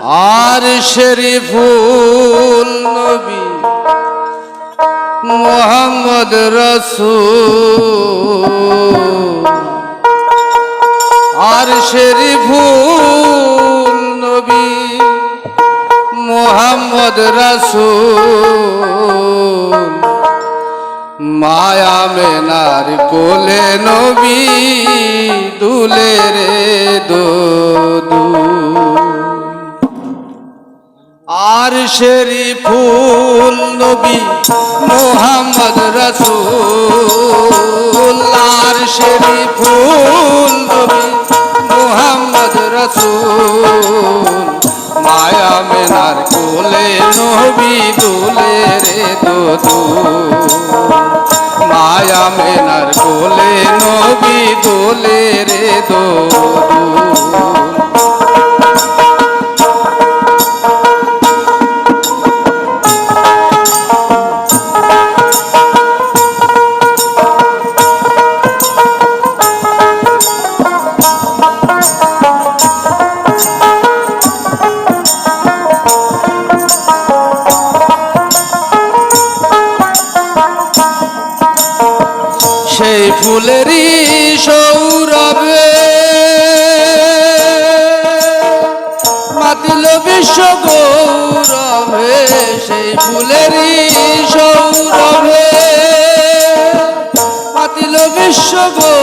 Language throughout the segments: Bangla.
আর শরীফুল নবী মোহাম্মদ রসুল। আর শরীফুল নবী মোহাম্মদ রসুল। মায়া মেনার কোলে নবী দুলে রে দোদু আর শরীফুল নবী মোহাম্মদ রসুল আর শরীফুল নবী মোহাম্মদ রসুল। মায়া মেনার কোলে নবী দুলে রে দোদু মায়া মেনার কোলে নবী দোলে রে দোদু ফুলেরই সৌরভে মাতিল বিশ্ব গৌরবে সেই ফুলেরই সৌরভে মাতিল বিশ্ব গৌরবে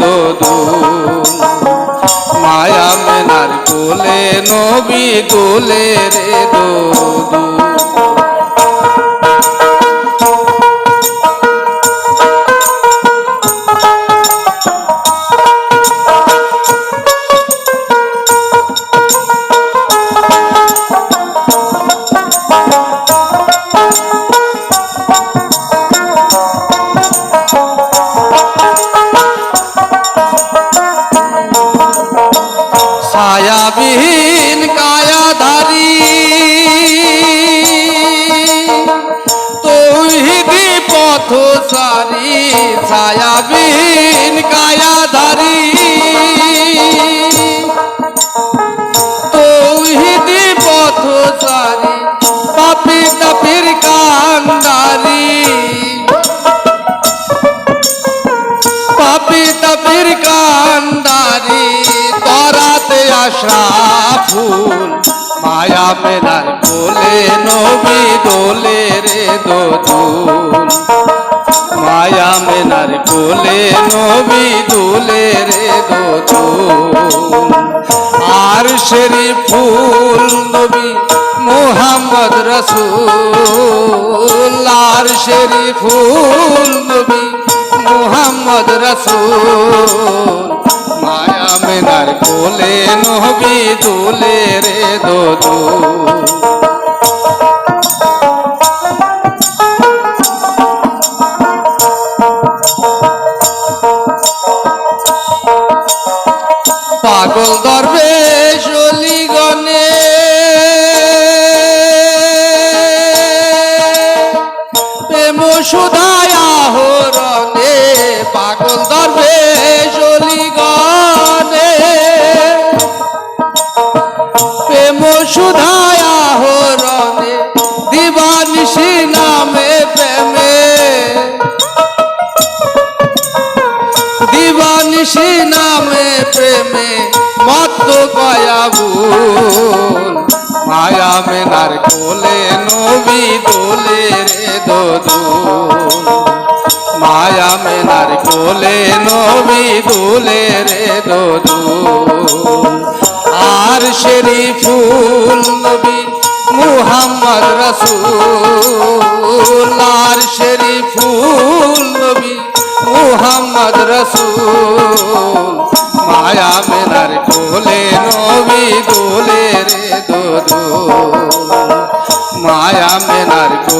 দোদু মায়া মেনার কোলে নবী তুলে রে ফুল, মায়া মেলার কোলে নবী দোলে রে দোদুল মায়া মেনার কোলে নবী দোলে রে দোদুল আর শেরি ফুল, নবী মোহাম্মদ রসুল। আর শেরি ফুল, নবী মোহাম্মদ রসুল। মায়া মেনার কোলে নবী দুলে রে দোদু। পাগল দরবে গনে প্রেম সুধায় দিবানিশি নামে প্রেমে মত গয়াবুল মায়া মেনার কোলে নবী দোলে রে দোদুল মায়া মেনার কোলে নবী দোলে রে দোদুল আর ফুল নবী মুহাম্মদ রসুল। আর ফুল নবী মুহাম্মদ রসুল।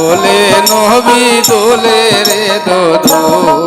কোলে নবী দোলে রে দোদো।